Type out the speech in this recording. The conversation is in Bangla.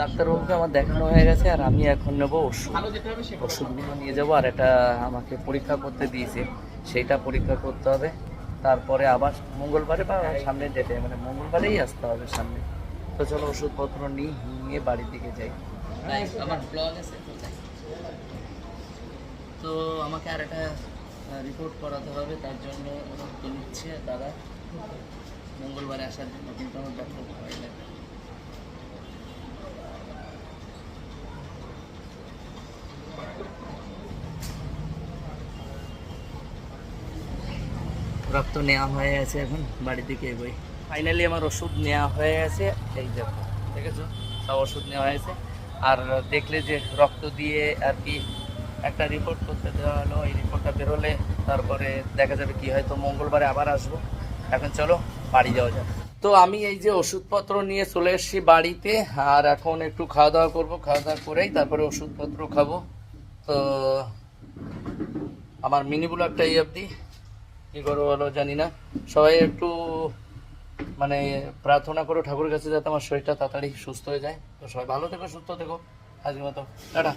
ডাক্তারবাবুকে আমার দেখানো হয়ে গেছে আর আমি এখন নেব ওষুধ। ওষুধগুলো নিয়ে যাব আর এটা আমাকে পরীক্ষা করতে দিয়েছে। সেইটা পরীক্ষা করতে হবে। তারপরে আবার মঙ্গলবারে বা সামনে ডেটে মানে মঙ্গলবারেই আসতে হবে সামনে। তো চলো ওষুধপত্র নিই নিয়ে বাড়ির দিকে যাই। আমার তো আমাকে আর একটা রিপোর্ট করাতে হবে, তার জন্য রক্ত নিচ্ছে দাদা মঙ্গলবারে আসার জন্য, কিন্তু আমার ডক্টর ভয় লাগে। রক্ত নেওয়া হয়ে গেছে এখন, বাড়ির দিকে এগোই। ফাইনালি আমার ওষুধ নেওয়া হয়ে গেছে, এই দেখো, দেখেছ? সব ওষুধ নেওয়া হয়েছে আর দেখলে যে রক্ত দিয়ে আর কি একটা রিপোর্ট করতে দেওয়া হলো, এই রিপোর্টটা বেরোলে তারপরে দেখা যাবে কি হয়তো মঙ্গলবারে আবার আসব। এখন চলো, বাড়ি যাওয়া যাক। তো আমি এই যে ওষুধপত্র নিয়ে চলে এসেছি বাড়িতে, আর এখন একটু খাওয়া দাওয়া করব খাওয়া দাওয়া করেই তারপরে ওষুধপত্র খাব। তো আমার মিনি ব্লগটা এই অবধি। কী করব বলো, জানি না। সবাই একটু মানে প্রার্থনা করো ঠাকুরের কাছে যাতে আমার শরীরটা তাড়াতাড়ি সুস্থ হয়ে যায়। তো সবাই ভালো থেকো, সুস্থ থেকো। আজকের মতো, টাটা।